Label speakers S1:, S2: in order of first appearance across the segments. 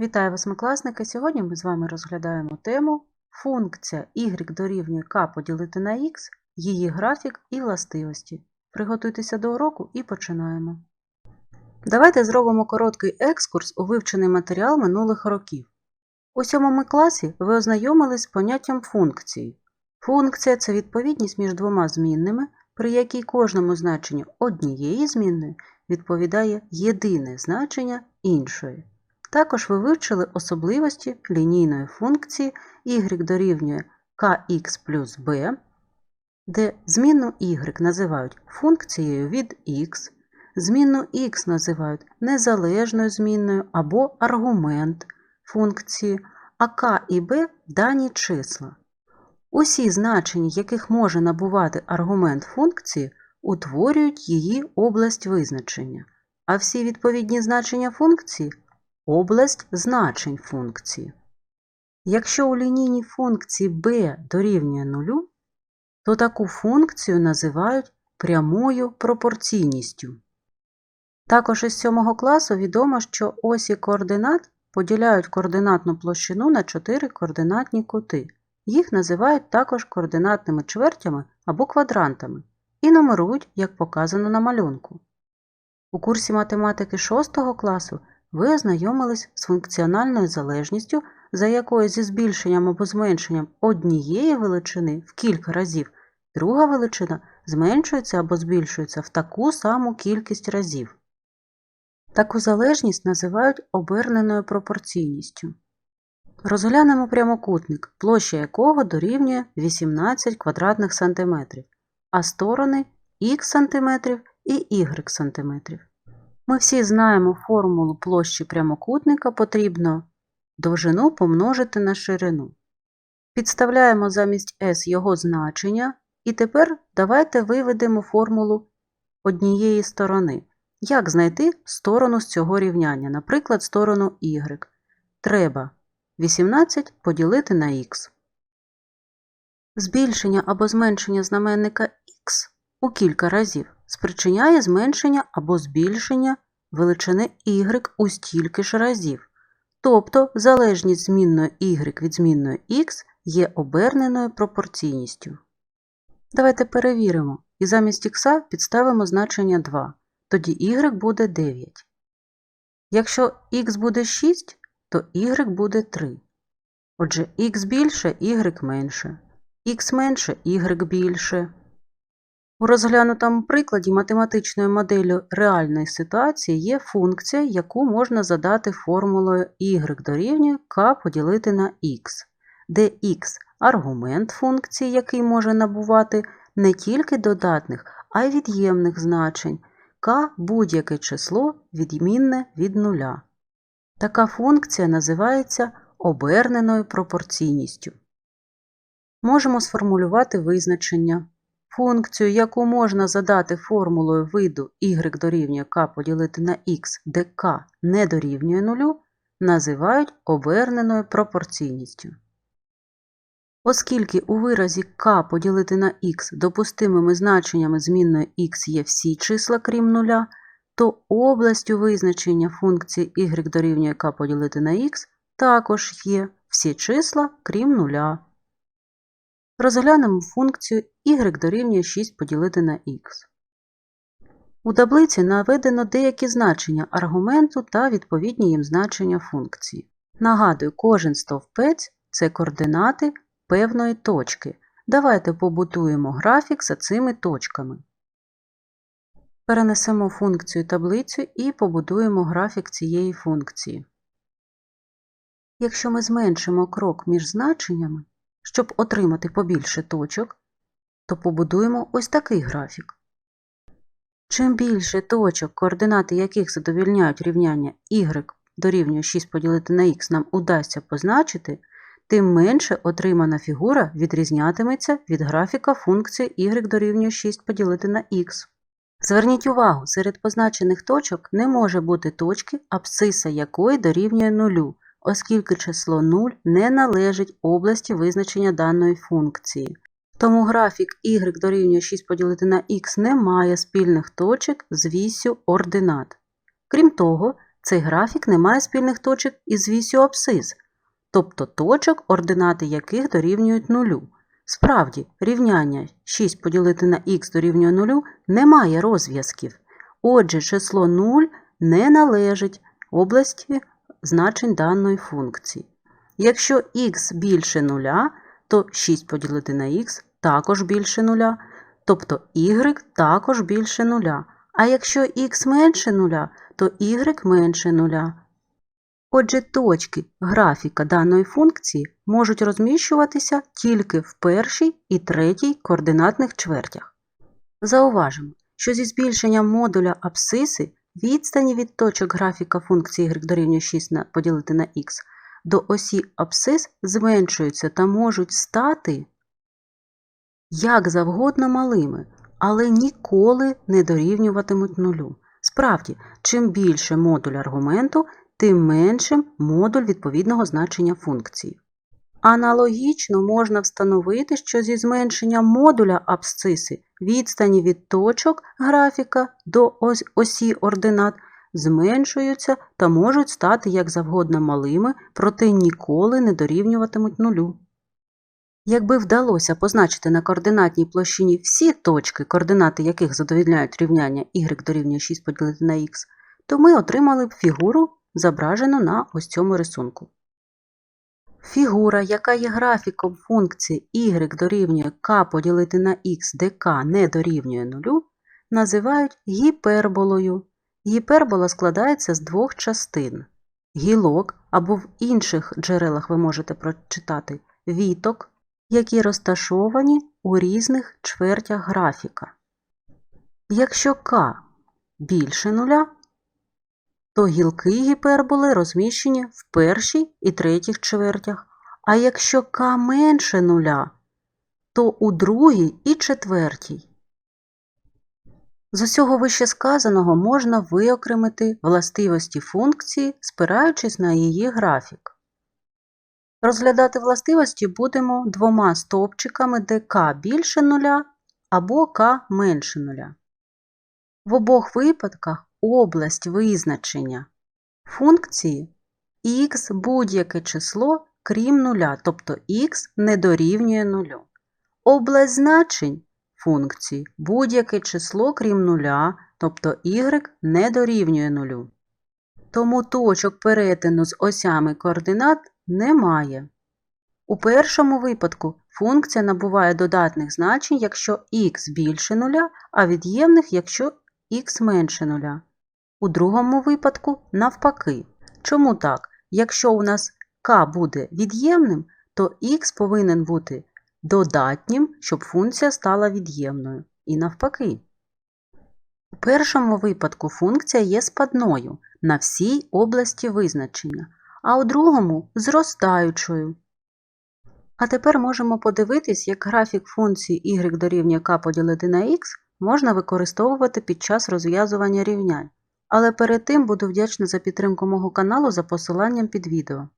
S1: Вітаю восьмикласники! Сьогодні ми з вами розглядаємо тему Функція y дорівнює k поділити на x, її графік і властивості. Приготуйтеся до уроку і починаємо. Давайте зробимо короткий екскурс у вивчений матеріал минулих років. У сьомому класі ви ознайомились з поняттям функції. Функція це відповідність між двома змінними, при якій кожному значенню однієї змінної відповідає єдине значення іншої. Також ви вивчили особливості лінійної функції y дорівнює kx плюс b, де змінну y називають функцією від x, змінну x називають незалежною змінною або аргумент функції, а k і b дані числа. Усі значення, яких може набувати аргумент функції, утворюють її область визначення, а всі відповідні значення функції область значень функції. Якщо у лінійній функції b дорівнює нулю, то таку функцію називають прямою пропорційністю. Також із 7 класу відомо, що осі координат поділяють координатну площину на 4 координатні кути. Їх називають також координатними чвертями або квадрантами і нумерують, як показано на малюнку. У курсі математики 6 класу ви ознайомились з функціональною залежністю, за якою зі збільшенням або зменшенням однієї величини в кілька разів друга величина зменшується або збільшується в таку саму кількість разів. Таку залежність називають оберненою пропорційністю. Розглянемо прямокутник, площа якого дорівнює 18 квадратних сантиметрів, а сторони х сантиметрів і y сантиметрів. Ми всі знаємо формулу площі прямокутника потрібно довжину помножити на ширину. Підставляємо замість S його значення, і тепер давайте виведемо формулу однієї сторони. Як знайти сторону з цього рівняння, наприклад, сторону y. Треба 18 поділити на х. Збільшення або зменшення знаменника х у кілька разів спричиняє зменшення або збільшення величини y у стільки ж разів. Тобто залежність змінної y від змінної x є оберненою пропорційністю. Давайте перевіримо і замість х підставимо значення 2, тоді y буде 9. Якщо х буде 6, то y буде 3. Отже, х більше, y менше, х менше, y більше. У розглянутому прикладі математичною моделлю реальної ситуації є функція, яку можна задати формулою y дорівнює k поділити на x, де x аргумент функції, який може набувати не тільки додатних, а й від'ємних значень, k будь-яке число відмінне від нуля. Така функція називається оберненою пропорційністю. Можемо сформулювати визначення. Функцію, яку можна задати формулою виду y дорівнює k поділити на x, де k не дорівнює нулю, називають оберненою пропорційністю. Оскільки у виразі k поділити на x допустимими значеннями змінної x є всі числа крім нуля, то областю визначення функції y дорівнює k поділити на x також є всі числа крім нуля. Розглянемо функцію y дорівнює 6 поділити на х. У таблиці наведено деякі значення аргументу та відповідні їм значення функції. Нагадую, кожен стовпець це координати певної точки. Давайте побудуємо графік за цими точками. Перенесемо функцію таблицю і побудуємо графік цієї функції. Якщо ми зменшимо крок між значеннями, щоб отримати побільше точок, то побудуємо ось такий графік. Чим більше точок, координати яких задовільняють рівняння y дорівнює 6 поділити на х нам удасться позначити, тим менше отримана фігура відрізнятиметься від графіка функції y дорівнює 6 поділити на х. Зверніть увагу, серед позначених точок не може бути точки, абсциса якої дорівнює нулю, оскільки число 0 не належить області визначення даної функції. Тому графік y дорівнює 6 поділити на х не має спільних точок з вісю ординат. Крім того, цей графік не має спільних точок із вісю абсцис, тобто точок, ординати яких дорівнюють нулю. Справді, рівняння 6 поділити на х дорівнює нулю не має розв'язків. Отже, число 0 не належить області значень даної функції. Якщо х більше нуля, то 6 поділити на х також більше нуля, тобто y також більше нуля. А якщо х менше нуля, то y менше нуля. Отже, точки графіка даної функції можуть розміщуватися тільки в першій і третій координатних чвертях. Зауважимо, що зі збільшенням модуля абсциси відстані від точок графіка функції y дорівнює 6 на, поділити на х до осі абсцис зменшуються та можуть стати як завгодно малими, але ніколи не дорівнюватимуть нулю. Справді, чим більше модуль аргументу, тим меншим модуль відповідного значення функції. Аналогічно можна встановити, що зі зменшенням модуля абсциси відстані від точок графіка до осі ординат зменшуються та можуть стати як завгодно малими, проте ніколи не дорівнюватимуть нулю. Якби вдалося позначити на координатній площині всі точки, координати яких задовільняють рівняння y дорівнює 6 поділити на х, то ми отримали б фігуру, зображену на ось цьому рисунку. Фігура, яка є графіком функції y дорівнює k поділити на х, де не дорівнює нулю, називають гіперболою. Гіпербола складається з двох частин гілок або в інших джерелах ви можете прочитати віток, які розташовані у різних чвертях графіка. Якщо k більше нуля, то гілки гіперболи розміщені в першій і третіх чвертях, а якщо k менше нуля, то у другій і четвертій. З усього вищесказаного можна виокремити властивості функції, спираючись на її графік. Розглядати властивості будемо двома стовпчиками, де k більше нуля або k менше нуля. В обох випадках область визначення функції x будь-яке число, крім нуля, тобто x не дорівнює нулю. Область значень функції будь-яке число, крім нуля, тобто y не дорівнює нулю. Тому точок перетину з осями координат немає. У першому випадку функція набуває додатних значень, якщо х більше нуля, а від'ємних, якщо х менше нуля. У другому випадку навпаки. Чому так? Якщо у нас k буде від'ємним, то х повинен бути додатнім, щоб функція стала від'ємною. І навпаки. У першому випадку функція є спадною на всій області визначення, а у другому зростаючою. А тепер можемо подивитись, як графік функції y дорівнює k поділити на x можна використовувати під час розв'язування рівнянь. Але перед тим буду вдячна за підтримку мого каналу за посиланням під відео.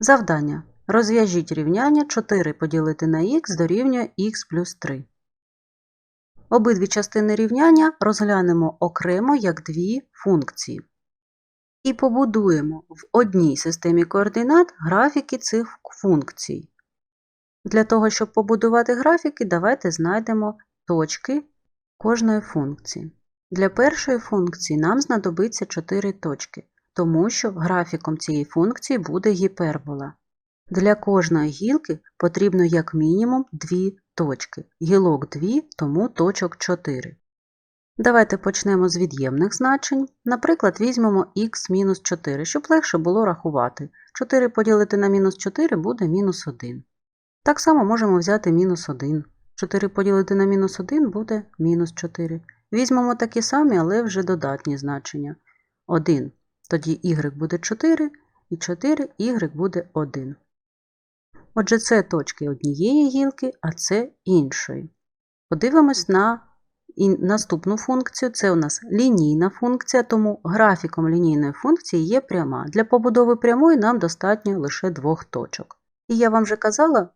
S1: Завдання. Розв'яжіть рівняння 4 поділити на х дорівнює х плюс 3. Обидві частини рівняння розглянемо окремо як дві функції. І побудуємо в одній системі координат графіки цих функцій. Для того, щоб побудувати графіки, давайте знайдемо точки кожної функції. Для першої функції нам знадобиться 4 точки, тому що графіком цієї функції буде гіпербола. Для кожної гілки потрібно як мінімум 2 точки. Гілок 2, тому точок 4. Давайте почнемо з від'ємних значень. Наприклад, візьмемо х-4, щоб легше було рахувати. 4 поділити на мінус 4 буде мінус 1. Так само можемо взяти мінус 1. 4 поділити на мінус 1 буде мінус 4. Візьмемо такі самі, але вже додатні значення. 1. Тоді y буде 4, і 4 y буде 1. Отже, це точки однієї гілки, а це іншої. Подивимось на наступну функцію. Це у нас лінійна функція, тому графіком лінійної функції є пряма. Для побудови прямої нам достатньо лише двох точок. І я вам вже казала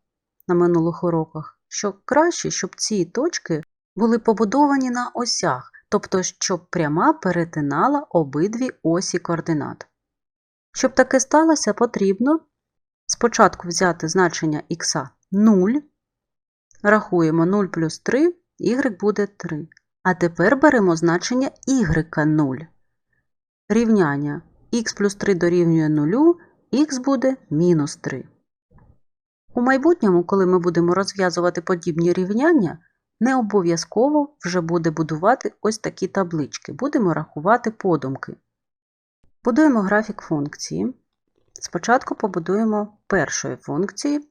S1: на минулих уроках, що краще, щоб ці точки були побудовані на осях, тобто щоб пряма перетинала обидві осі координат. Щоб таке сталося, потрібно спочатку взяти значення х 0, рахуємо 0 плюс 3, y буде 3. А тепер беремо значення y 0. Рівняння х плюс 3 дорівнює 0, х буде мінус 3. У майбутньому, коли ми будемо розв'язувати подібні рівняння, не обов'язково вже буде будувати ось такі таблички. Будемо рахувати подумки. Будуємо графік функції. Спочатку побудуємо першої функції,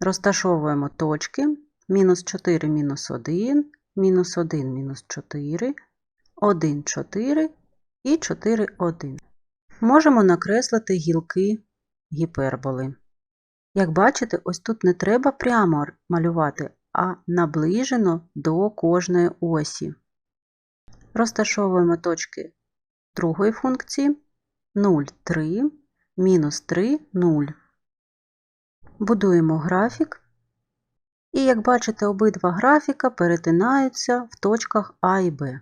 S1: розташовуємо точки мінус 4 мінус 1, мінус 1 мінус 4, 1 4 і 4 1. Можемо накреслити гілки гіперболи. Як бачите, ось тут не треба прямо малювати, а наближено до кожної осі. Розташовуємо точки другої функції 0, 3, мінус 3, 0. Будуємо графік. І, як бачите, обидва графіка перетинаються в точках А і Б.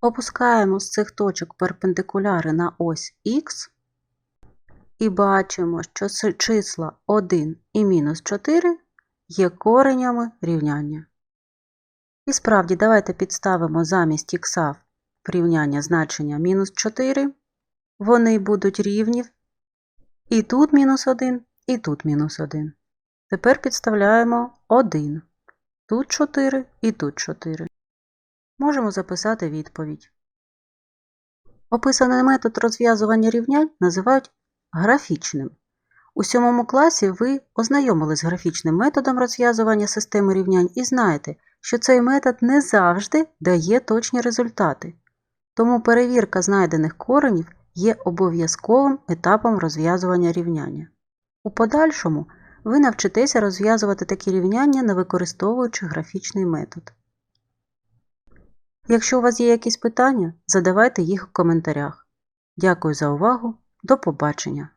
S1: Опускаємо з цих точок перпендикуляри на ось Х і бачимо, що числа 1 і мінус 4 є коренями рівняння. І справді, давайте підставимо замість х в рівняння значення мінус 4. Вони будуть рівні. І тут мінус 1, і тут мінус 1. Тепер підставляємо 1. Тут 4 і тут 4. Можемо записати відповідь. Описаний метод розв'язування рівнянь називають графічним. У сьомому класі ви ознайомились з графічним методом розв'язування системи рівнянь і знаєте, що цей метод не завжди дає точні результати. Тому перевірка знайдених коренів є обов'язковим етапом розв'язування рівняння. У подальшому ви навчитеся розв'язувати такі рівняння, не використовуючи графічний метод. Якщо у вас є якісь питання, задавайте їх у коментарях. Дякую за увагу! До побачення!